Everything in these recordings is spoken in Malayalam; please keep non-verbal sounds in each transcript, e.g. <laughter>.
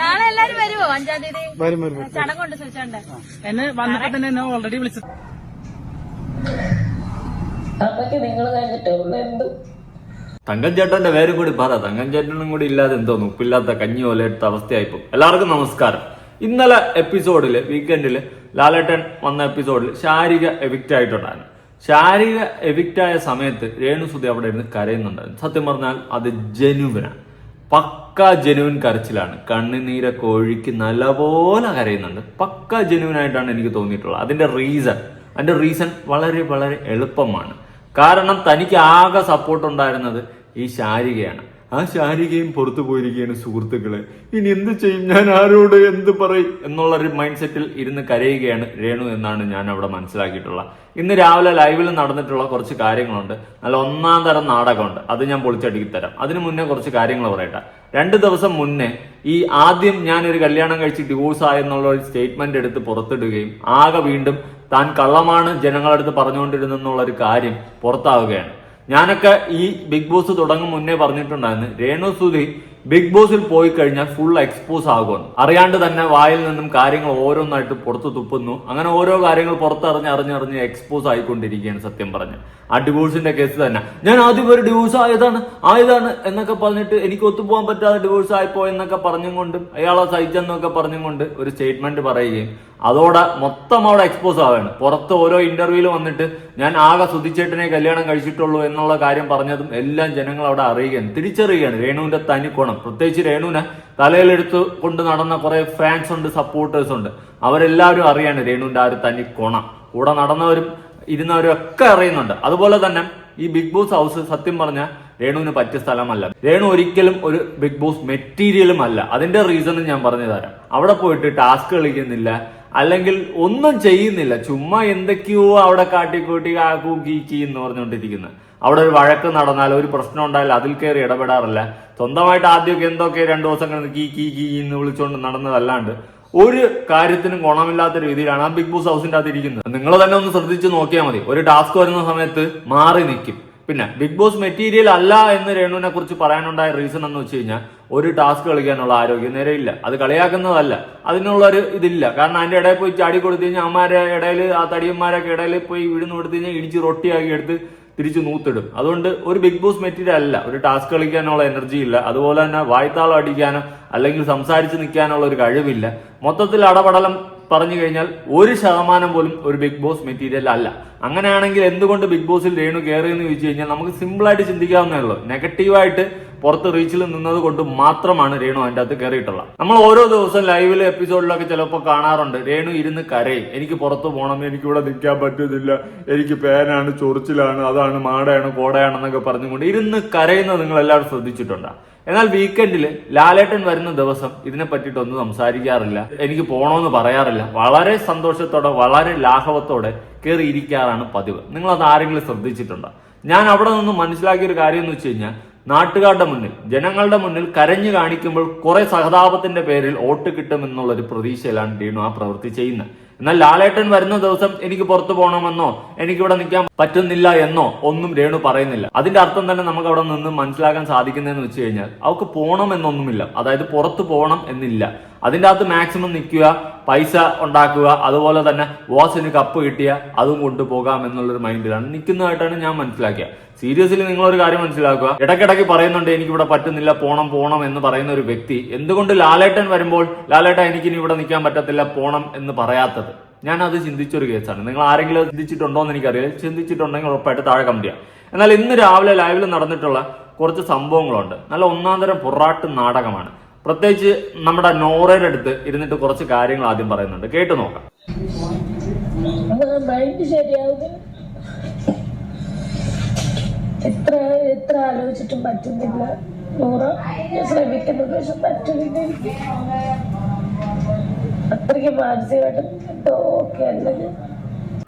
നാളെ എല്ലാരും വരുമോ അഞ്ചാം തീയതി? വരും വരും. ചടങ്ങുണ്ട് ചോദിച്ചോണ്ട് എന്നെ വന്നപ്പോ തന്നെ എന്നെ ഓൾറെഡി വിളിച്ചത് അമ്മയ്ക്ക് നിങ്ങൾ കഴിഞ്ഞിട്ടേ ഉള്ളൂ എന്തും? തങ്കൻ ചേട്ടന്റെ പേരും കൂടി പറ. തങ്കം ചേട്ടനും കൂടി ഇല്ലാതെ എന്തോ ഉപ്പില്ലാത്ത കഞ്ഞി പോലെ എടുത്ത അവസ്ഥയായിപ്പോ എല്ലാവർക്കും നമസ്കാരം. ഇന്നലെ എപ്പിസോഡിൽ വീക്കെൻഡിൽ ലാലേട്ടൻ വന്ന എപ്പിസോഡിൽ ശാരിക എവിക്റ്റ് ആയിട്ടുണ്ടായിരുന്നു. ശാരിക എവിക്റ്റ് ആയ സമയത്ത് രേണുസുതി അവിടെ ഇരുന്ന് കരയുന്നുണ്ടായിരുന്നു. സത്യം പറഞ്ഞാൽ അത് ജനുവിനാണ്. പക്ക ജനുവിൻ കരച്ചിലാണ്. കണ്ണുനീരൊക്കെ ഒഴുക്കി നല്ലപോലെ കരയുന്നുണ്ട്. പക്ക ജനുവിനായിട്ടാണ് എനിക്ക് തോന്നിയിട്ടുള്ളത്. അതിന്റെ റീസൺ അതിന്റെ റീസൺ വളരെ വളരെ എളുപ്പമാണ്. കാരണം തനിക്ക് ആകെ സപ്പോർട്ട് ഉണ്ടായിരുന്നത് ഈ ശാരികയാണ്. ആ ശാരികയും പുറത്തു പോയിരിക്കുകയാണ് സുഹൃത്തുക്കളെ. ഇനി എന്ത് ചെയ്യും? ഞാൻ ആരോട് എന്ത് പറയും? എന്നുള്ള ഒരു മൈൻഡ് സെറ്റിൽ ഇരുന്ന് കരയുകയാണ് രേണു എന്നാണ് ഞാൻ അവിടെ മനസ്സിലാക്കിയിട്ടുള്ളത്. ഇന്ന് രാവിലെ ലൈവിൽ നടന്നിട്ടുള്ള കുറച്ച് കാര്യങ്ങളുണ്ട്. നല്ല ഒന്നാം തരം നാടകമുണ്ട്. അത് ഞാൻ പൊളിച്ചടുക്കി തരാം. അതിനു മുന്നേ കുറച്ച് കാര്യങ്ങൾ പറയട്ടെ. രണ്ട് ദിവസം മുന്നേ ഈ ആദ്യം ഞാൻ ഒരു കല്യാണം കഴിച്ച് ഡിവോഴ്സ് ആയെന്നുള്ള ഒരു സ്റ്റേറ്റ്മെന്റ് എടുത്ത് പുറത്തിടുകയും ആകെ വീണ്ടും താൻ കള്ളമാണ് ജനങ്ങളടുത്ത് പറഞ്ഞുകൊണ്ടിരുന്നെന്നുള്ള ഒരു കാര്യം പുറത്താവുകയാണ്. ഞാനൊക്കെ ഈ ബിഗ് ബോസ് തുടങ്ങും മുന്നേ പറഞ്ഞിട്ടുണ്ടായിരുന്നു. രേണു സുധി ബിഗ് ബോസിൽ പോയി കഴിഞ്ഞാൽ ഫുൾ എക്സ്പോസ് ആകുമെന്ന് അറിയാണ്ട് തന്നെ വായിൽ നിന്നും കാര്യങ്ങൾ ഓരോന്നായിട്ട് പുറത്തു തുപ്പുന്നു. അങ്ങനെ ഓരോ കാര്യങ്ങൾ പുറത്തറിഞ്ഞ് അറിഞ്ഞറിഞ്ഞ് എക്സ്പോസ് ആയിക്കൊണ്ടിരിക്കുകയാണ് സത്യം പറഞ്ഞ് ആ ഡിവോഴ്സിന്റെ കേസ് തന്നെ. ഞാൻ ആദ്യം ഒരു ഡിവോഴ്സ് ആയതാണ് ആയതാണ് എന്നൊക്കെ പറഞ്ഞിട്ട് എനിക്ക് ഒത്തുപോകാൻ പറ്റാതെ ഡിവോഴ്സ് ആയിപ്പോ എന്നൊക്കെ പറഞ്ഞും കൊണ്ടും അയാളെ സഹിച്ചെന്നൊക്കെ പറഞ്ഞും കൊണ്ട് ഒരു സ്റ്റേറ്റ്മെന്റ് പറയുകയും അതോടെ മൊത്തം അവിടെ എക്സ്പോസ് ആവുകയാണ് പുറത്ത് ഓരോ ഇന്റർവ്യൂവിൽ വന്നിട്ട് ഞാൻ ആകെ സുധിച്ചേട്ടനെ കല്യാണം കഴിച്ചിട്ടുള്ളൂ എന്നുള്ള കാര്യം പറഞ്ഞതും എല്ലാം ജനങ്ങൾ അവിടെ അറിയുകയാണ്. തിരിച്ചറിയുകയാണ്. രേണുവിന്റെ തനി ഗുണം പ്രത്യേകിച്ച് രേണുവിനെ തലയിലെടുത്ത് കൊണ്ട് നടന്ന കുറെ ഫാൻസ് ഉണ്ട് സപ്പോർട്ടേഴ്സ് ഉണ്ട്. അവരെല്ലാവരും അറിയാണ് രേണുവിന്റെ ആ ഒരു തനി ഗുണം കൂടെ നടന്നവരും ഇരുന്നവരും ഒക്കെ അറിയുന്നുണ്ട്. അതുപോലെ തന്നെ ഈ ബിഗ് ബോസ് ഹൗസ് സത്യം പറഞ്ഞ രേണുവിന് പറ്റിയ സ്ഥലമല്ല. രേണു ഒരിക്കലും ഒരു ബിഗ് ബോസ് മെറ്റീരിയലും അല്ല. അതിന്റെ റീസണും ഞാൻ പറഞ്ഞു തരാം അവിടെ പോയിട്ട് ടാസ്ക് കളിക്കുന്നില്ല. അല്ലെങ്കിൽ ഒന്നും ചെയ്യുന്നില്ല. ചുമ്മാ എന്തൊക്കെയോ അവിടെ കാട്ടിക്കൂട്ടി കാക്കൂ കീക്കി എന്ന് പറഞ്ഞുകൊണ്ടിരിക്കുന്നത് അവിടെ ഒരു വഴക്ക് നടന്നാൽ ഒരു പ്രശ്നം ഉണ്ടായാൽ അതിൽ കയറി ഇടപെടാറില്ല. സ്വന്തമായിട്ട് ആദ്യമൊക്കെ എന്തൊക്കെ രണ്ടു ദിവസം കിടന്ന് കീ കീ കീ എന്ന് വിളിച്ചുകൊണ്ട് നടന്നതല്ലാണ്ട് ഒരു കാര്യത്തിനും ഗുണമില്ലാത്ത രീതിയിലാണ് ആ ബിഗ് ബോസ് ഹൗസിന്റെ അകത്ത് ഇരിക്കുന്നത്. നിങ്ങൾ തന്നെ ഒന്ന് ശ്രദ്ധിച്ച് നോക്കിയാൽ മതി. ഒരു ടാസ്ക് വരുന്ന സമയത്ത് മാറി നിൽക്കും. പിന്നെ ബിഗ് ബോസ് മെറ്റീരിയൽ അല്ല എന്ന് രേണുവിനെ കുറിച്ച് പറയാനുണ്ടായ റീസൺ എന്ന് വെച്ച് കഴിഞ്ഞാൽ ഒരു ടാസ്ക് കളിക്കാനുള്ള ആരോഗ്യം നേരെ ഇല്ല. അത് കളിയാക്കുന്നതല്ല. അതിനുള്ള ഒരു ഇതില്ല. കാരണം അതിന്റെ ഇടയിൽ പോയി ചാടി കൊടുത്തു കഴിഞ്ഞാൽ അമ്മമാരെ ഇടയിൽ ആ തടിയന്മാരൊക്കെ ഇടയിൽ പോയി വീടുന്ന് കൊടുത്തു കഴിഞ്ഞാൽ ഇടിച്ച് റൊട്ടിയാക്കി എടുത്ത് തിരിച്ച് നൂത്തിടും. അതുകൊണ്ട് ഒരു ബിഗ് ബോസ് മെറ്റീരിയൽ അല്ല. ഒരു ടാസ്ക് കളിക്കാനുള്ള എനർജി ഇല്ല. അതുപോലെ തന്നെ വായ്ത്താളം അടിക്കാനോ അല്ലെങ്കിൽ സംസാരിച്ച് നിൽക്കാനുള്ള ഒരു കഴിവില്ല. മൊത്തത്തിൽ അടപടലം പറഞ്ഞു കഴിഞ്ഞാൽ ഒരു ശതമാനം പോലും ഒരു ബിഗ് ബോസ് മെറ്റീരിയൽ അല്ല. അങ്ങനെയാണെങ്കിൽ എന്തുകൊണ്ട് ബിഗ് ബോസിൽ രേണു കയറി എന്ന് ചോദിച്ചു കഴിഞ്ഞാൽ നമുക്ക് സിമ്പിൾ ആയിട്ട് ചിന്തിക്കാവുന്നേ ഉള്ളൂ. നെഗറ്റീവായിട്ട് പുറത്ത് റീച്ചിൽ നിന്നത് കൊണ്ട് മാത്രമാണ് രേണു അതിന്റെ അകത്ത് കയറിയിട്ടുള്ളത്. നമ്മൾ ഓരോ ദിവസം ലൈവിലെ എപ്പിസോഡിലൊക്കെ ചിലപ്പോൾ കാണാറുണ്ട് രേണു ഇരുന്ന് കരയും. എനിക്ക് പുറത്ത് പോകണം എനിക്ക് ഇവിടെ നിൽക്കാൻ പറ്റുന്നില്ല. എനിക്ക് പേനാണ് ചൊറിച്ചിലാണ് അതാണ് മാടയാണ് കോടയാണെന്നൊക്കെ പറഞ്ഞുകൊണ്ട് ഇരുന്ന് കരയുന്നത് നിങ്ങൾ എല്ലാവരും ശ്രദ്ധിച്ചിട്ടുണ്ട്. എന്നാൽ വീക്കെൻഡിൽ ലാലേട്ടൻ വരുന്ന ദിവസം ഇതിനെ പറ്റിയിട്ടൊന്നും സംസാരിക്കാറില്ല. എനിക്ക് പോകണമെന്ന് പറയാറില്ല. വളരെ സന്തോഷത്തോടെ വളരെ ലാഘവത്തോടെ കയറി ഇരിക്കാറാണ് പതിവ്. നിങ്ങൾ അത് ആരെങ്കിലും ശ്രദ്ധിച്ചിട്ടുണ്ടോ? ഞാൻ അവിടെ നിന്ന് മനസ്സിലാക്കിയ ഒരു കാര്യം എന്ന് വെച്ച് കഴിഞ്ഞാൽ നാട്ടുകാരുടെ മുന്നിൽ ജനങ്ങളുടെ മുന്നിൽ കരഞ്ഞു കാണിക്കുമ്പോൾ കുറെ സഹതാപത്തിന്റെ പേരിൽ വോട്ട് കിട്ടുമെന്നുള്ള ഒരു പ്രതീക്ഷയിലാണ് ടീണു ആ പ്രവൃത്തി ചെയ്യുന്നത്. എന്നാൽ ലാലേട്ടൻ വരുന്ന ദിവസം എനിക്ക് പുറത്തു പോകണമെന്നോ എനിക്ക് ഇവിടെ നിൽക്കാൻ പറ്റുന്നില്ല എന്നോ ഒന്നും രേണു പറയുന്നില്ല. അതിന്റെ അർത്ഥം തന്നെ നമുക്ക് അവിടെ നിന്ന് മനസ്സിലാക്കാൻ സാധിക്കുന്നതെന്ന് വെച്ച് കഴിഞ്ഞാൽ അവൾക്ക് പോകണം എന്നൊന്നുമില്ല അതായത് പുറത്തു പോകണം എന്നില്ല. അതിന്റെ അകത്ത് മാക്സിമം നിൽക്കുക പൈസ ഉണ്ടാക്കുക അതുപോലെ തന്നെ ബോസിന് കപ്പ് കിട്ടിയ അതും കൊണ്ടുപോകാം എന്നുള്ളൊരു മൈൻഡിലാണ് നിൽക്കുന്നതായിട്ടാണ് ഞാൻ മനസ്സിലാക്കിയ സീരിയസ്ലി നിങ്ങളൊരു കാര്യം മനസ്സിലാക്കുക. ഇടയ്ക്കിടയ്ക്ക് പറയുന്നുണ്ട് എനിക്ക് ഇവിടെ പറ്റുന്നില്ല പോണം പോണം എന്ന് പറയുന്ന ഒരു വ്യക്തി. എന്തുകൊണ്ട് ലാലേട്ടൻ വരുമ്പോൾ ലാലേട്ടൻ എനിക്ക് ഇനി ഇവിടെ നിൽക്കാൻ പറ്റത്തില്ല പോണം എന്ന് പറയാത്തത്? ഞാൻ അത് ചിന്തിച്ചൊരു കേസാണ്. നിങ്ങൾ ആരെങ്കിലും ചിന്തിച്ചിട്ടുണ്ടോ എന്ന് എനിക്കറിയില്ല. ചിന്തിച്ചിട്ടുണ്ടെങ്കിൽ ഉറപ്പായിട്ട് താഴെ കമന്റ് എന്നാൽ ഇന്ന് രാവിലെ ലൈവിൽ നടന്നിട്ടുള്ള കുറച്ച് സംഭവങ്ങളുണ്ട്. നല്ല ഒന്നാം തരം പൊറാട്ട് നാടകമാണ്. പ്രത്യേകിച്ച് നമ്മുടെ നോറയുടെ അടുത്ത് ഇരുന്നിട്ട് കുറച്ച് കാര്യങ്ങൾ ആദ്യം പറയുന്നുണ്ട്. കേട്ടു നോക്കാം. മൈൻഡ് എത്ര എത്ര ആലോചിച്ചിട്ടും പറ്റുന്നില്ല. നൂറ ശ്രമിക്കുന്നത് പക്ഷെ പറ്റുന്നില്ല. അത്രയ്ക്ക് മാനസികമായിട്ട് ഓക്കെ അല്ലത്.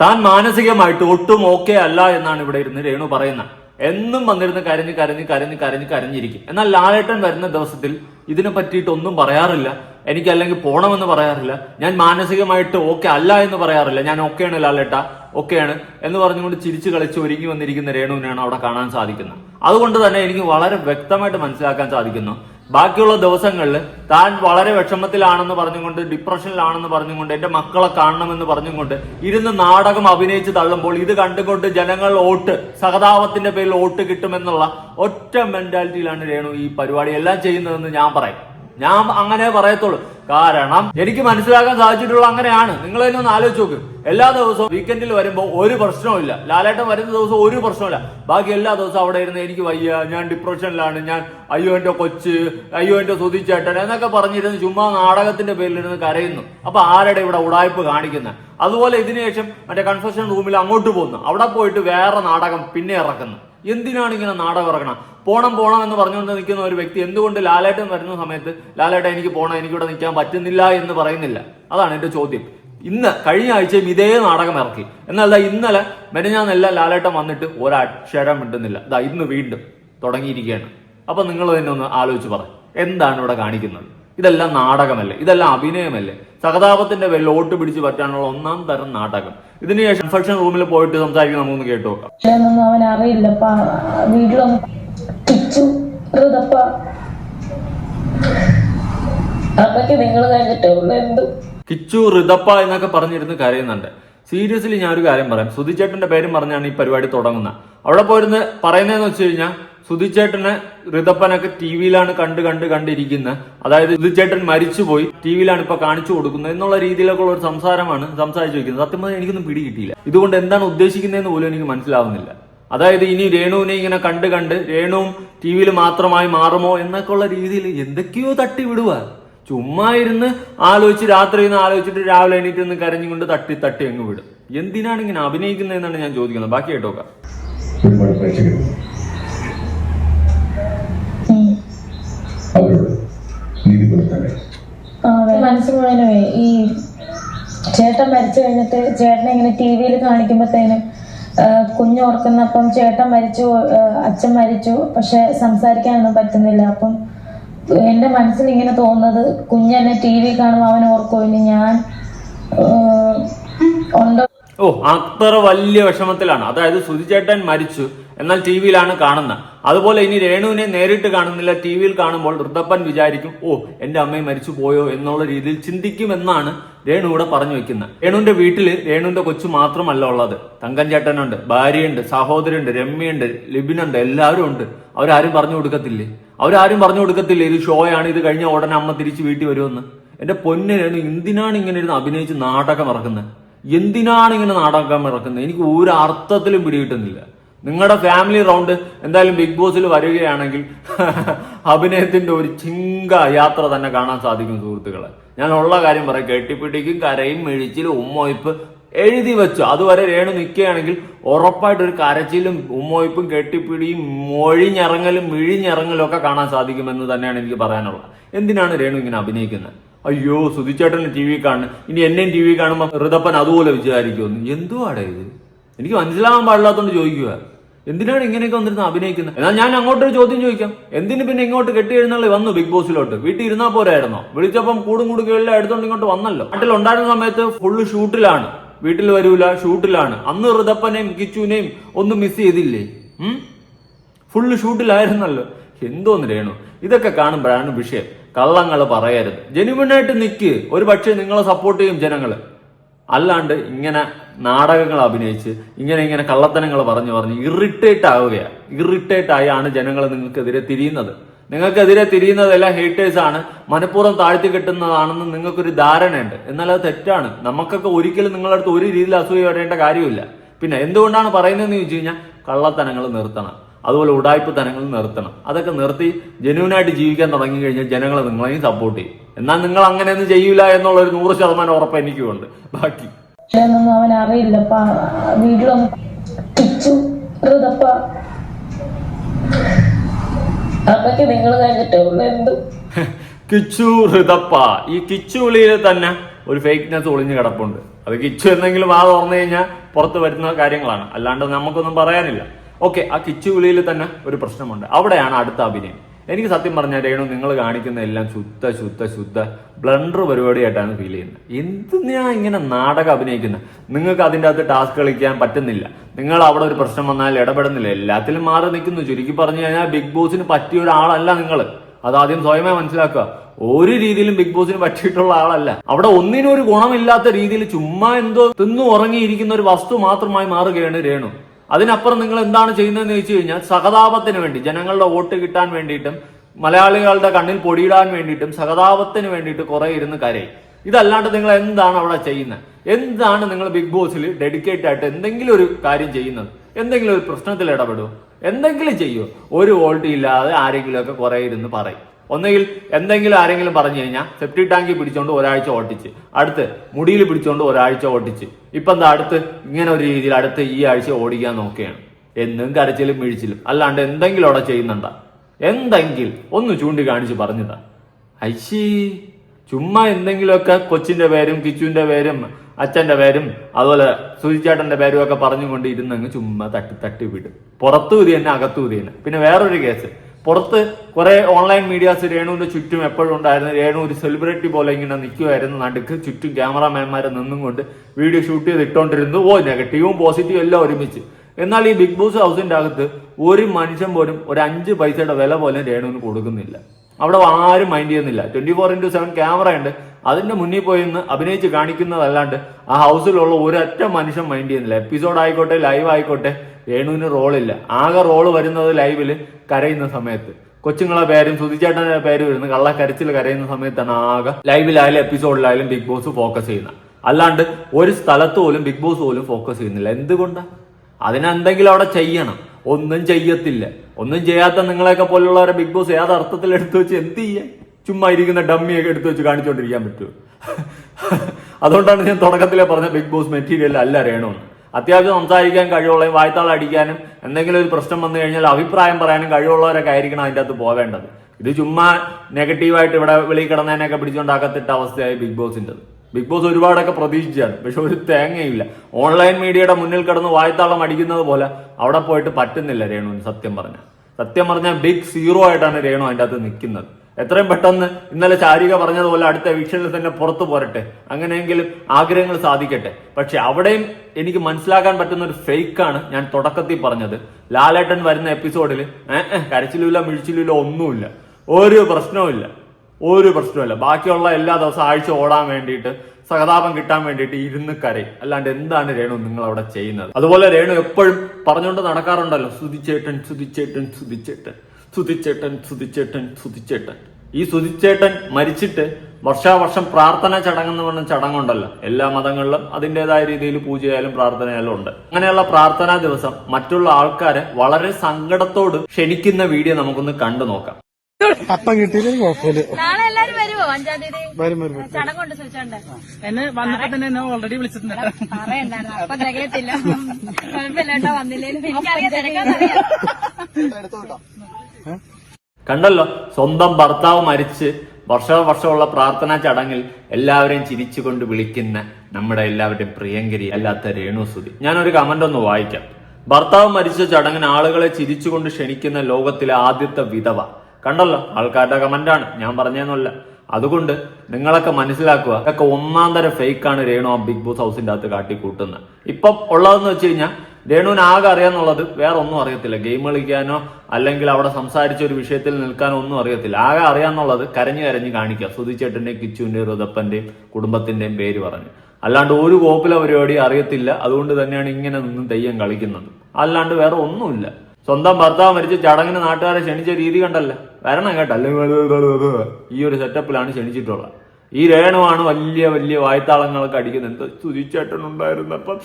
താൻ മാനസികമായിട്ട് ഒട്ടും ഓക്കെ അല്ല എന്നാണ് ഇവിടെ ഇരുന്ന് രേണു പറയുന്നത്. എന്നും വന്നിരുന്ന് കരഞ്ഞ് കരഞ്ഞ് കരഞ്ഞ് കരഞ്ഞ് കരഞ്ഞിരിക്കും. എന്നാൽ ലാലേട്ടൻ വരുന്ന ദിവസത്തിൽ ഇതിനെ പറ്റിയിട്ട് ഒന്നും പറയാറില്ല. എനിക്ക് അല്ലെങ്കിൽ പോണമെന്ന് പറയാറില്ല. ഞാൻ മാനസികമായിട്ട് ഓക്കെ അല്ല എന്ന് പറയാറില്ല. ഞാൻ ഓക്കെയാണ് ലാലേട്ട ഓക്കെയാണ് എന്ന് പറഞ്ഞുകൊണ്ട് ചിരിച്ചു കളിച്ച് ഒരുങ്ങി വന്നിരിക്കുന്ന രേണുവിനെയാണ് അവിടെ കാണാൻ സാധിക്കുന്നത്. അതുകൊണ്ട് തന്നെ എനിക്ക് വളരെ വ്യക്തമായിട്ട് മനസ്സിലാക്കാൻ സാധിക്കുന്നു. ബാക്കിയുള്ള ദിവസങ്ങളിൽ താൻ വളരെ വിഷമത്തിലാണെന്ന് പറഞ്ഞുകൊണ്ട് ഡിപ്രഷനിലാണെന്ന് പറഞ്ഞുകൊണ്ട് എന്റെ മക്കളെ കാണണമെന്ന് പറഞ്ഞുകൊണ്ട് ഇരുന്ന് നാടകം അഭിനയിച്ച് തള്ളുമ്പോൾ ഇത് കണ്ടുകൊണ്ട് ജനങ്ങൾ വോട്ട് സഹതാപത്തിന്റെ പേരിൽ വോട്ട് കിട്ടുമെന്നുള്ള ഒറ്റ മെന്റാലിറ്റിയിലാണ് രേണു ഈ പരിപാടി. എല്ലാം ചെയ്യുന്നതെന്ന് ഞാൻ പറയും. ഞാൻ അങ്ങനെ പറയത്തുള്ളൂ. കാരണം എനിക്ക് മനസ്സിലാക്കാൻ സാധിച്ചിട്ടുള്ള അങ്ങനെയാണ്. നിങ്ങൾ തന്നെ ഒന്ന് ആലോചിച്ച് നോക്ക്. എല്ലാ ദിവസവും വീക്കെൻഡിൽ വരുമ്പോൾ ഒരു പ്രശ്നവുമില്ല ലാലേട്ടൻ വരുന്ന ദിവസം ഒരു പ്രശ്നമില്ല ബാക്കി എല്ലാ ദിവസവും അവിടെ ഇരുന്ന് എനിക്ക് വയ്യ ഞാൻ ഡിപ്രഷനിലാണ് ഞാൻ അയ്യോ എന്റെ കൊച്ച് അയ്യോ എന്റെ സുതിച്ചേട്ടൻ എന്നൊക്കെ പറഞ്ഞിരുന്ന് ചുമ്മാ നാടകത്തിന്റെ പേരിലിരുന്ന് കരയുന്നു. അപ്പൊ ആരുടെ ഇവിടെ ഉടായ്പ് കാണിക്കുന്നത് അതുപോലെ ഇതിനുശേഷം മറ്റേ കൺഫെഷൻ റൂമിൽ അങ്ങോട്ട് പോകുന്നു. അവിടെ പോയിട്ട് വേറെ നാടകം പിന്നെ ഇറക്കുന്നു. എന്തിനാണ് ഇങ്ങനെ നാടകം ഇറക്കണം? പോണം പോണം എന്ന് പറഞ്ഞുകൊണ്ട് നിൽക്കുന്ന ഒരു വ്യക്തി എന്തുകൊണ്ട് ലാലേട്ടൻ വരുന്ന സമയത്ത് ലാലേട്ടൻ എനിക്ക് പോണം എനിക്കിവിടെ നിൽക്കാൻ പറ്റുന്നില്ല എന്ന് പറയുന്നില്ല? അതാണ് എന്റെ ചോദ്യം. ഇന്ന് കഴിഞ്ഞ ആഴ്ചയും ഇതേ നാടകം ഇറക്കി. എന്നാൽ ഇന്നലെ മെനഞ്ഞാന്നെല്ലാം ലാലേട്ടൻ വന്നിട്ട് ഒരക്ഷരം കിട്ടുന്നില്ല ഇതാ ഇന്ന് വീണ്ടും തുടങ്ങിയിരിക്കുകയാണ്. അപ്പൊ നിങ്ങൾ തന്നെ ഒന്ന് ആലോചിച്ച് പറ എന്താണ് ഇവിടെ കാണിക്കുന്നത്? ഇതെല്ലാം നാടകമല്ലേ? ഇതെല്ലാം അഭിനയമല്ലേ? സഹതാപത്തിന്റെ പേരിൽ ഓട്ട് പിടിച്ച് പറ്റാനുള്ള ഒന്നാം തരം നാടകം. ഇതിനുശേഷം റൂമിൽ പോയിട്ട് സംസാരിക്കുന്ന നമുക്കൊന്ന് കേട്ടു നോക്കാം. അവൻ അറിയില്ല വീട്ടിലൊന്നും കിച്ചു ഋതപ്പ അതൊക്കെ നിങ്ങൾ കഴിഞ്ഞിട്ടേ ഉള്ളു. എന്തു? കിച്ചു ഋതപ്പ എന്നൊക്കെ പറഞ്ഞിരുന്ന് കരയുന്നുണ്ട്. സീരിയസ്ലി ഞാൻ ഒരു കാര്യം പറയാം. സുധിച്ചേട്ടന്റെ പേരും പറഞ്ഞാണ് ഈ പരിപാടി തുടങ്ങുന്നത്. അവിടെ പോയിരുന്ന് പറയുന്നതെന്ന് വെച്ച് കഴിഞ്ഞാൽ സുധിച്ചേട്ടനെ ഋതപ്പനൊക്കെ ടി വിയിലാണ് കണ്ട് കണ്ട് കണ്ടിരിക്കുന്നത്. അതായത് സുധിച്ചേട്ടൻ മരിച്ചുപോയി ടി വിയിലാണ് ഇപ്പൊ കാണിച്ചു കൊടുക്കുന്നത് എന്നുള്ള രീതിയിലൊക്കെ ഉള്ള ഒരു സംസാരമാണ് സംസാരിച്ചു വെക്കുന്നത്. സത്യം പറഞ്ഞാൽ എനിക്കൊന്നും പിടികിട്ടിയില്ല ഇതുകൊണ്ട് എന്താണ് ഉദ്ദേശിക്കുന്നതെന്ന് പോലും എനിക്ക് മനസ്സിലാവുന്നില്ല. അതായത് ഇനി രേണുവിനെ ഇങ്ങനെ കണ്ട് കണ്ട് രേണുവും ടി വിയിൽ മാത്രമായി മാറുമോ എന്നൊക്കെ ഉള്ള രീതിയിൽ എന്തൊക്കെയോ തട്ടി വിടുക ചുമ്മാ ഇരുന്ന് ആലോചിച്ച് രാത്രി നിന്ന് ആലോചിച്ചിട്ട് രാവിലെ എണീറ്റ് നിന്ന് കരഞ്ഞുകൊണ്ട് തട്ടി തട്ടി അങ്ങ് വിടും. എന്തിനാണ് ഇങ്ങനെ അഭിനയിക്കുന്നതെന്നാണ് ഞാൻ ചോദിക്കുന്നത്. ബാക്കി കേട്ടോക്കാം മനസ്സ് മുഴുവനുമേ ഈ ചേട്ടൻ മരിച്ചു കഴിഞ്ഞിട്ട് ചേട്ടനെ ഇങ്ങനെ ടി വിയിൽ കാണിക്കുമ്പോഴത്തേനും കുഞ്ഞോർക്കുന്നപ്പം ചേട്ടൻ മരിച്ചു അച്ഛൻ മരിച്ചു. പക്ഷെ സംസാരിക്കാനൊന്നും പറ്റുന്നില്ല. അപ്പം എന്റെ മനസ്സിൽ ഇങ്ങനെ തോന്നുന്നത് കുഞ്ഞെന്നെ ടി വി കാണുമ്പോൾ അവൻ ഓർക്കും ഇനി ഞാൻ ഉണ്ടോ ഓ അത്ര വലിയ വിഷമത്തിലാണ്. അതായത് സുധിചേട്ടൻ മരിച്ചു. എന്നാൽ ടി വിയിലാണ് കാണുന്നത് അതുപോലെ ഇനി രേണുവിനെ നേരിട്ട് കാണുന്നില്ല. ടി വിയിൽ കാണുമ്പോൾ ഋതപ്പൻ വിചാരിക്കും ഓ എന്റെ അമ്മയും മരിച്ചു പോയോ? എന്നുള്ള രീതിയിൽ ചിന്തിക്കുമെന്നാണ് രേണു ഇവിടെ പറഞ്ഞു വെക്കുന്നത്. രേണുവിന്റെ വീട്ടിൽ രേണുവിന്റെ കൊച്ചു മാത്രമല്ല ഉള്ളത്. തങ്കൻ ചേട്ടനുണ്ട് ഭാര്യയുണ്ട് സഹോദരുണ്ട് രമ്യുണ്ട് ലിബിനുണ്ട് എല്ലാവരും ഉണ്ട്. അവരാരും പറഞ്ഞു കൊടുക്കത്തില്ലേ? അവരാരും പറഞ്ഞു കൊടുക്കത്തില്ലേ? ഇത് ഷോയാണ് ഇത് കഴിഞ്ഞ ഉടനെ അമ്മ തിരിച്ച് വീട്ടിൽ വരുമെന്ന്. എന്റെ പൊന്നു രേണു എന്തിനാണ് ഇങ്ങനെ ഇരുന്ന് അഭിനയിച്ച് നാടകം ഇറക്കുന്നത്? എന്തിനാണ് ഇങ്ങനെ നാടകം ഇറക്കുന്നത് എനിക്ക് ഒരു അർത്ഥത്തിലും പിടികിട്ടുന്നില്ല. നിങ്ങളുടെ ഫാമിലി റൗണ്ട് എന്തായാലും ബിഗ് ബോസിൽ വരികയാണെങ്കിൽ <laughs> അഭിനയത്തിന്റെ ഒരു ചിങ്ക യാത്ര തന്നെ കാണാൻ സാധിക്കും സുഹൃത്തുക്കളെ. ഞാൻ ഉള്ള കാര്യം പറയാം. കെട്ടിപ്പിടിക്കും കരയും മെഴിച്ചിലും ഉമ്മോയ്പ്പ് എഴുതി വെച്ചു. അതുവരെ രേണു നിൽക്കുകയാണെങ്കിൽ ഉറപ്പായിട്ട് ഒരു കരച്ചിലും ഉമ്മോയ്പ്പും കെട്ടിപ്പിടിയും മൊഴിഞ്ഞിറങ്ങലും മിഴിഞ്ഞിറങ്ങലും ഒക്കെ കാണാൻ സാധിക്കുമെന്ന് തന്നെയാണ് എനിക്ക് പറയാനുള്ളത്. എന്തിനാണ് രേണു ഇങ്ങനെ അഭിനയിക്കുന്നത്? അയ്യോ സുധിച്ചേട്ടന് ടി വി കാണുന്നു ഇനി എന്നെയും ടി വി കാണുമ്പോൾ ഋതപ്പൻ അതുപോലെ വിചാരിക്കുമെന്ന് എന്തുവാടെ ഇത്? എനിക്ക് മനസ്സിലാവാൻ പാടില്ലാത്തോണ്ട് ചോദിക്കുക എന്തിനാണ് ഇങ്ങനെയൊക്കെ വന്നിരുന്നത് അഭിനയിക്കുന്നത്? എന്നാൽ ഞാൻ അങ്ങോട്ടൊരു ചോദ്യം ചോദിക്കാം. എന്തിന് പിന്നെ ഇങ്ങോട്ട് കെട്ടി എഴുന്നള്ളി വന്നു ബിഗ് ബോസിലോട്ട് വീട്ടിൽ ഇരുന്നാൽ പോരായിരുന്നോ? വിളിച്ചപ്പം കൂടും കൂടുകയെല്ലാം എടുത്തോണ്ട് ഇങ്ങോട്ട് വന്നല്ലോ? നാട്ടിൽ ഉണ്ടായിരുന്ന സമയത്ത് ഫുള്ള് ഷൂട്ടിലാണ്. വീട്ടിൽ വരൂല ഷൂട്ടിലാണ്. അന്ന് ഋതപ്പനെയും കിച്ചുവിനെയും ഒന്നും മിസ് ചെയ്തില്ലേ? ഫുള്ള് ഷൂട്ടിലായിരുന്നല്ലോ. എന്തോന്ന് രേണു? ഇതൊക്കെ കാണുമ്പോഴാണ് വിഷയം. കള്ളങ്ങൾ പറയരുത്. ജെനുവിനായിട്ട് നിൽക്ക് ഒരു പക്ഷേ നിങ്ങളെ സപ്പോർട്ട് ചെയ്യും ജനങ്ങൾ അല്ലാണ്ട് ഇങ്ങനെ നാടകങ്ങൾ അഭിനയിച്ച് ഇങ്ങനെ ഇങ്ങനെ കള്ളത്തനങ്ങൾ പറഞ്ഞു പറഞ്ഞ് ഇറിറ്റേറ്റ് ആവുകയാണ്. ഇറിറ്റേറ്റ് ആയാണ് ജനങ്ങൾ നിങ്ങൾക്കെതിരെ തിരിയുന്നത്. നിങ്ങൾക്കെതിരെ തിരിയുന്നതെല്ലാം ഹേറ്റേഴ്സ് ആണ്. മനഃപൂർവം താഴ്ത്തി കിട്ടുന്നതാണെന്ന് നിങ്ങൾക്കൊരു ധാരണയുണ്ട്. എന്നാൽ അത് തെറ്റാണ്. നമുക്കൊക്കെ ഒരിക്കലും നിങ്ങളടുത്ത് ഒരു രീതിയിൽ അസൂയ വരേണ്ട കാര്യമില്ല. പിന്നെ എന്തുകൊണ്ടാണ് പറയുന്നതെന്ന് ചോദിച്ചു കഴിഞ്ഞാൽ കള്ളത്തനങ്ങൾ നിർത്തണം. അതുപോലെ ഉടായ്പ തനങ്ങൾ നിർത്തണം. അതൊക്കെ നിർത്തി ജനുവിനായിട്ട് ജീവിക്കാൻ തുടങ്ങി കഴിഞ്ഞാൽ ജനങ്ങൾ നിങ്ങളെയും സപ്പോർട്ട് ചെയ്യും. എന്നാൽ നിങ്ങൾ അങ്ങനെയൊന്നും ചെയ്യൂല എന്നുള്ള ഒരു നൂറ് ശതമാനം ഉറപ്പ് എനിക്കുമുണ്ട്. ബാക്കി. അവൻ അറിയില്ല കിച്ചു ഋതപ്പ അതൊക്കെ നിങ്ങൾ കഴിഞ്ഞിട്ടേ ഉള്ളു എന്തു? കിച്ചു ഹൃദപ്പ ഈ കിച്ചു വിളിയിൽ തന്നെ ഒരു ഫേക്ക്നെസ് ഒളിഞ്ഞു കിടപ്പുണ്ട്. അത് കിച്ചു എന്തെങ്കിലും ആ തുറന്നു കഴിഞ്ഞാൽ പുറത്ത് വരുന്ന കാര്യങ്ങളാണ്. അല്ലാണ്ട് നമുക്കൊന്നും പറയാനില്ല. ഓക്കെ ആ കിച്ചു വിളിയിൽ തന്നെ ഒരു പ്രശ്നമുണ്ട്. അവിടെയാണ് അടുത്ത അഭിനയം. എനിക്ക് സത്യം പറഞ്ഞാൽ രേണു നിങ്ങൾ കാണിക്കുന്ന എല്ലാം ശുദ്ധ ശുദ്ധ ശുദ്ധ ബ്ലണ്ടർ പരിപാടിയായിട്ടാണ് ഫീൽ ചെയ്യുന്നത്. എന്തിനാ ഇങ്ങനെ നാടകം അഭിനയിക്കുന്നത് നിങ്ങൾക്ക് അതിന്റെ അകത്ത് ടാസ്ക് കളിക്കാൻ പറ്റുന്നില്ല. നിങ്ങൾ അവിടെ ഒരു പ്രശ്നം വന്നാൽ ഇടപെടുന്നില്ല. എല്ലാത്തിലും മാറി നിൽക്കുന്നു. ചുരുക്കി പറഞ്ഞു കഴിഞ്ഞാൽ ബിഗ് ബോസിന് പറ്റിയ ഒരാളല്ല നിങ്ങൾ. അതാദ്യം സ്വയമേ മനസ്സിലാക്കുക. ഒരു രീതിയിലും ബിഗ് ബോസിന് പറ്റിയിട്ടുള്ള ആളല്ല. അവിടെ ഒന്നിനും ഒരു ഗുണമില്ലാത്ത രീതിയിൽ ചുമ്മാ എന്തോ തിന്നു ഉറങ്ങിയിരിക്കുന്ന ഒരു വസ്തു മാത്രമായി മാറുകയാണ് രേണു. അതിനപ്പുറം നിങ്ങൾ എന്താണ് ചെയ്യുന്നതെന്ന് ചോദിച്ചു കഴിഞ്ഞാൽ സഹതാപത്തിന് വേണ്ടി ജനങ്ങളുടെ വോട്ട് കിട്ടാൻ വേണ്ടിയിട്ടും മലയാളികളുടെ കണ്ണിൽ പൊടിയിടാൻ വേണ്ടിയിട്ടും സഹതാപത്തിന് വേണ്ടിയിട്ട് കുറെ ഇരുന്ന് കരയും. ഇതല്ലാണ്ട് നിങ്ങൾ എന്താണ് അവിടെ ചെയ്യുന്നത്? എന്താണ് നിങ്ങൾ ബിഗ് ബോസിൽ ഡെഡിക്കേറ്റ് ആയിട്ട് എന്തെങ്കിലും ഒരു കാര്യം ചെയ്യുന്നത്? എന്തെങ്കിലും ഒരു പ്രശ്നത്തിൽ ഇടപെടുമോ എന്തെങ്കിലും ചെയ്യുമോ ഒരു വോൾട്ട് ഇല്ലാതെ ആരെങ്കിലുമൊക്കെ കുറെ ഇരുന്ന് പറയും. ഒന്നുകിൽ എന്തെങ്കിലും ആരെങ്കിലും പറഞ്ഞു കഴിഞ്ഞാൽ സെപ്റ്റി ടാങ്കിൽ പിടിച്ചോണ്ട് ഒരാഴ്ച ഓട്ടിച്ച്. അടുത്ത് മുടിയിൽ പിടിച്ചോണ്ട് ഒരാഴ്ച ഓട്ടിച്ച്. ഇപ്പം എന്താ അടുത്ത് ഇങ്ങനെ ഒരു രീതിയിൽ അടുത്ത് ഈ ആഴ്ച ഓടിക്കാൻ നോക്കുകയാണ്. എന്നും കരച്ചിലും മിഴിച്ചിലും. അല്ലാണ്ട് എന്തെങ്കിലും അവിടെ ചെയ്യുന്നുണ്ടാ? എന്തെങ്കിൽ ഒന്ന് ചൂണ്ടിക്കാണിച്ച് പറഞ്ഞതാ. ഐശി ചുമ്മാ എന്തെങ്കിലുമൊക്കെ കൊച്ചിന്റെ പേരും കിച്ചുവിന്റെ പേരും അച്ഛന്റെ പേരും അതുപോലെ സുജിച്ചേട്ടന്റെ പേരും ഒക്കെ പറഞ്ഞുകൊണ്ട് ഇരുന്നങ്ങ് ചുമ്മാ തട്ടി തട്ടി വിടും. പുറത്തു ഊതി തന്നെ അകത്തു ഊതി തന്നെ. പിന്നെ വേറൊരു കേസ്. പുറത്ത് കുറെ ഓൺലൈൻ മീഡിയാസ് രേണുവിന്റെ ചുറ്റും എപ്പോഴും ഉണ്ടായിരുന്നു. രേണു ഒരു സെലിബ്രിറ്റി പോലെ ഇങ്ങനെ നിൽക്കുമായിരുന്നു നടുക്ക് ചുറ്റും ക്യാമറാമാൻമാരെ നിന്നും കൊണ്ട് വീഡിയോ ഷൂട്ട് ചെയ്ത് ഇട്ടോണ്ടിരുന്നു ഓ നെഗറ്റീവും പോസിറ്റീവും എല്ലാം ഒരുമിച്ച്. എന്നാൽ ഈ ബിഗ് ബോസ് ഹൗസിന്റെ അകത്ത് ഒരു മനുഷ്യൻ പോലും ഒരു അഞ്ച് പൈസയുടെ വില പോലും രേണുവിന് കൊടുക്കുന്നില്ല. അവിടെ ആരും മൈൻഡ് ചെയ്യുന്നില്ല. Twenty four into seven camera ഉണ്ട്. അതിന്റെ മുന്നിൽ പോയി നിന്ന് അഭിനയിച്ച് കാണിക്കുന്നതല്ലാണ്ട് ആ ഹൗസിലുള്ള ഒരൊറ്റ മനുഷ്യൻ മൈൻഡ് ചെയ്യുന്നില്ല. എപ്പിസോഡ് ആയിക്കോട്ടെ ലൈവ് ആയിക്കോട്ടെ രേണുവിന് റോളില്ല. ആകെ റോൾ വരുന്നത് ലൈവിൽ കരയുന്ന സമയത്ത്. കൊച്ചുങ്ങളെ പേരും സുധിച്ചേട്ടന്റെ പേര് വരുന്ന കള്ള കരച്ചിൽ കരയുന്ന സമയത്താണ് ആകെ ലൈവിലായാലും എപ്പിസോഡിലായാലും ബിഗ് ബോസ് ഫോക്കസ് ചെയ്യുന്നത്. അല്ലാണ്ട് ഒരു സ്ഥലത്ത് പോലും ബിഗ് ബോസ് പോലും ഫോക്കസ് ചെയ്യുന്നില്ല. എന്തുകൊണ്ടാ? അതിനെന്തെങ്കിലും അവിടെ ചെയ്യണം. ഒന്നും ചെയ്യത്തില്ല. ഒന്നും ചെയ്യാത്ത നിങ്ങളെയൊക്കെ പോലുള്ളവരെ ബിഗ് ബോസ് ഏതർത്ഥത്തിൽ എടുത്തു വെച്ച് എന്ത് ചെയ്യാൻ? ചുമ്മാ ഇരിക്കുന്ന ഡമ്മിയൊക്കെ എടുത്തു വെച്ച് കാണിച്ചുകൊണ്ടിരിക്കാൻ പറ്റുമോ? അതുകൊണ്ടാണ് ഞാൻ തുടക്കത്തിലെ പറഞ്ഞ ബിഗ് ബോസ് മെറ്റീരിയൽ അല്ല രേണമെന്ന് അത്യാവശ്യം സംസാരിക്കാൻ കഴിവുള്ളതും വായ്ത്താൾ അടിക്കാനും എന്തെങ്കിലും ഒരു പ്രശ്നം വന്നു കഴിഞ്ഞാൽ അഭിപ്രായം പറയാനും കഴിവുള്ളവരൊക്കെ ആയിരിക്കണം അതിന്റെ അകത്ത് പോവേണ്ടത്. ഇത് ചുമ്മാ നെഗറ്റീവായിട്ട് ഇവിടെ വെളി കിടന്നതിനൊക്കെ പിടിച്ചുകൊണ്ടാക്കത്തിട്ട അവസ്ഥയായി ബിഗ് ബോസിന്റെ ബിഗ് ബോസ് ഒരുപാടൊക്കെ പ്രതീക്ഷിച്ചാണ് പക്ഷെ ഒരു തേങ്ങയില്ല ഓൺലൈൻ മീഡിയയുടെ മുന്നിൽ കിടന്ന് വായ്ത്താളം അടിക്കുന്നത് പോലെ അവിടെ പോയിട്ട് പറ്റുന്നില്ല രേണുവിന് സത്യം പറഞ്ഞാൽ. സത്യം പറഞ്ഞാൽ ബിഗ് സീറോ ആയിട്ടാണ് രേണു അതിന്റെ അകത്ത് നിൽക്കുന്നത്. എത്രയും പെട്ടെന്ന് ഇന്നലെ ചാരിക പറഞ്ഞതുപോലെ അടുത്ത വീക്ഷണിൽ തന്നെ പുറത്തു പോരട്ടെ. അങ്ങനെയെങ്കിലും ആഗ്രഹങ്ങൾ സാധിക്കട്ടെ. പക്ഷെ അവിടെയും എനിക്ക് മനസ്സിലാക്കാൻ പറ്റുന്ന ഒരു ഫേക്കാണ് ഞാൻ തുടക്കത്തിൽ പറഞ്ഞത്. ലാലേട്ടൻ വരുന്ന എപ്പിസോഡിൽ കരച്ചിലുമില്ല മിഴിച്ചിലുമില്ല ഒന്നുമില്ല. ഒരു പ്രശ്നവുമില്ല ഒരു പ്രശ്നമില്ല ബാക്കിയുള്ള എല്ലാ ദിവസവും ആഴ്ച ഓടാൻ വേണ്ടിയിട്ട് സഹതാപം കിട്ടാൻ വേണ്ടിയിട്ട് ഇരുന്ന് കരയും. അല്ലാണ്ട് എന്താണ് രേണു നിങ്ങൾ അവിടെ ചെയ്യുന്നത്? അതുപോലെ രേണു എപ്പോഴും പറഞ്ഞുകൊണ്ട് നടക്കാറുണ്ടല്ലോ. സുതിച്ചേട്ടൻ സുതിച്ചേട്ടൻ സുതിച്ചേട്ടൻ സുതിച്ചേട്ടൻ സുതിച്ചേട്ടൻ സുതിച്ചേട്ടൻ. ഈ സുതിച്ചേട്ടൻ മരിച്ചിട്ട് വർഷാവർഷം പ്രാർത്ഥന ചടങ്ങെന്ന് പറഞ്ഞ ചടങ്ങുണ്ടല്ലോ. എല്ലാ മതങ്ങളിലും അതിന്റെതായ രീതിയിൽ പൂജയായാലും പ്രാർത്ഥനയായാലും ഉണ്ട്. അങ്ങനെയുള്ള പ്രാർത്ഥനാ ദിവസം മറ്റുള്ള ആൾക്കാരെ വളരെ സങ്കടത്തോട് ക്ഷണിക്കുന്ന വീഡിയോ നമുക്കൊന്ന് കണ്ടു നോക്കാം. അപ്പം കിട്ടിയില്ലെങ്കിൽ കുഴപ്പമില്ല. നാളെ എല്ലാരും വരുമോ അഞ്ചാം തീയതി? വരും വരും ചടങ്ങുണ്ട് സുചോണ്ട് എന്നെ വന്നപ്പോ തന്നെ എന്നെ ഓൾറെഡി വിളിച്ചിട്ടുണ്ട് പറയണ്ടായിരുന്നു അപ്പൊ തികയത്തില്ല കുഴപ്പമില്ല കേട്ടോ വന്നില്ലേലും എനിക്കറിയാം തിരക്കാന്നറിയാം കണ്ടല്ലോ? സ്വന്തം ഭർത്താവ് മരിച്ച് വർഷവർഷമുള്ള പ്രാർത്ഥനാ ചടങ്ങിൽ എല്ലാവരെയും ചിരിച്ചുകൊണ്ട് വിളിക്കുന്ന നമ്മുടെ എല്ലാവരുടെയും പ്രിയങ്കരി അല്ലാത്ത രേണുസുതി. ഞാനൊരു കമന്റ് ഒന്ന് വായിക്കാം. ഭർത്താവ് മരിച്ച ചടങ്ങിന് ആളുകളെ ചിരിച്ചുകൊണ്ട് ക്ഷണിക്കുന്ന ലോകത്തിലെ ആദ്യത്തെ വിധവ. കണ്ടല്ലോ? ആൾക്കാരുടെ കമന്റാണ്. ഞാൻ പറഞ്ഞതെന്നല്ല അതുകൊണ്ട് നിങ്ങളൊക്കെ മനസ്സിലാക്കുക ഇതൊക്കെ ഒന്നാം തരം ഫേക്കാണ് രേണു ആ ബിഗ് ബോസ് ഹൗസിന്റെ അകത്ത് കാട്ടിക്കൂട്ടുന്നത്. ഇപ്പം ഉള്ളതെന്ന് വെച്ച് കഴിഞ്ഞാൽ രേണുവിന് ആകെ അറിയാന്നുള്ളത് വേറെ ഒന്നും അറിയത്തില്ല. ഗെയിം കളിക്കാനോ അല്ലെങ്കിൽ അവിടെ സംസാരിച്ച ഒരു വിഷയത്തിൽ നിൽക്കാനോ ഒന്നും അറിയത്തില്ല. ആകെ അറിയാന്നുള്ളത് കരഞ്ഞു കരഞ്ഞ് കാണിക്കുക. സുധിച്ചേട്ടന്റെയും കിച്ചുവിന്റെയും റുദപ്പന്റെയും കുടുംബത്തിന്റെയും പേര് പറഞ്ഞു. അല്ലാണ്ട് ഒരു കോപ്പിലെ പരിപാടി അറിയത്തില്ല. അതുകൊണ്ട് തന്നെയാണ് ഇങ്ങനെ നിന്നും തെയ്യം കളിക്കുന്നത്. അല്ലാണ്ട് വേറെ ഒന്നുമില്ല. സ്വന്തം ഭർത്താവ് മരിച്ച ചടങ്ങിന് നാട്ടുകാരെ ക്ഷണിച്ച രീതി കണ്ടല്ല. വരണം കേട്ടോ. ഈ ഒരു സെറ്റപ്പിലാണ് ക്ഷണിച്ചിട്ടുള്ളത്. ഈ രേണുവാണ് വലിയ വലിയ വായ്ത്താളങ്ങളൊക്കെ അടിക്കുന്നത്. എന്താ സുതിച്ചേട്ടനുണ്ടായിരുന്നപ്പം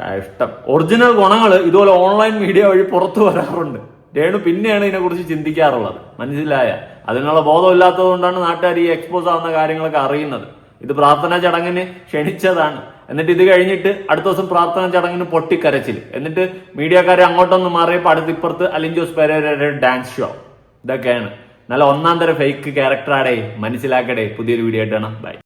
കഷ്ടം. ഒറിജിനൽ ഗുണങ്ങൾ ഇതുപോലെ ഓൺലൈൻ മീഡിയ വഴി പുറത്തു വരാറുണ്ട്. രേണു പിന്നെയാണ് ഇതിനെക്കുറിച്ച് ചിന്തിക്കാറുള്ളത്. മനസ്സിലായ? അതിനുള്ള ബോധമില്ലാത്തത് കൊണ്ടാണ് നാട്ടുകാർ ഈ എക്സ്പോസ് ആവുന്ന കാര്യങ്ങളൊക്കെ അറിയുന്നത്. ഇത് പ്രാർത്ഥനാ ചടങ്ങിന് ക്ഷണിച്ചതാണ്. എന്നിട്ട് ഇത് കഴിഞ്ഞിട്ട് അടുത്ത ദിവസം പ്രാർത്ഥന ചടങ്ങിന് പൊട്ടിക്കരച്ചിൽ. എന്നിട്ട് മീഡിയക്കാരെ അങ്ങോട്ടൊന്ന് മാറിയപ്പോൾ അടുത്ത് ഇപ്പുറത്ത് അലിൻ ജോസ് പെരേരയുടെ ഡാൻസ് ഷോ ഇതൊക്കെയാണ്. നല്ല ഒന്നാം തരം ഫേക്ക് ക്യാരക്ടറാടേ മനസ്സിലാക്കടേ. പുതിയൊരു വീഡിയോ ആയിട്ടാണ് ബൈ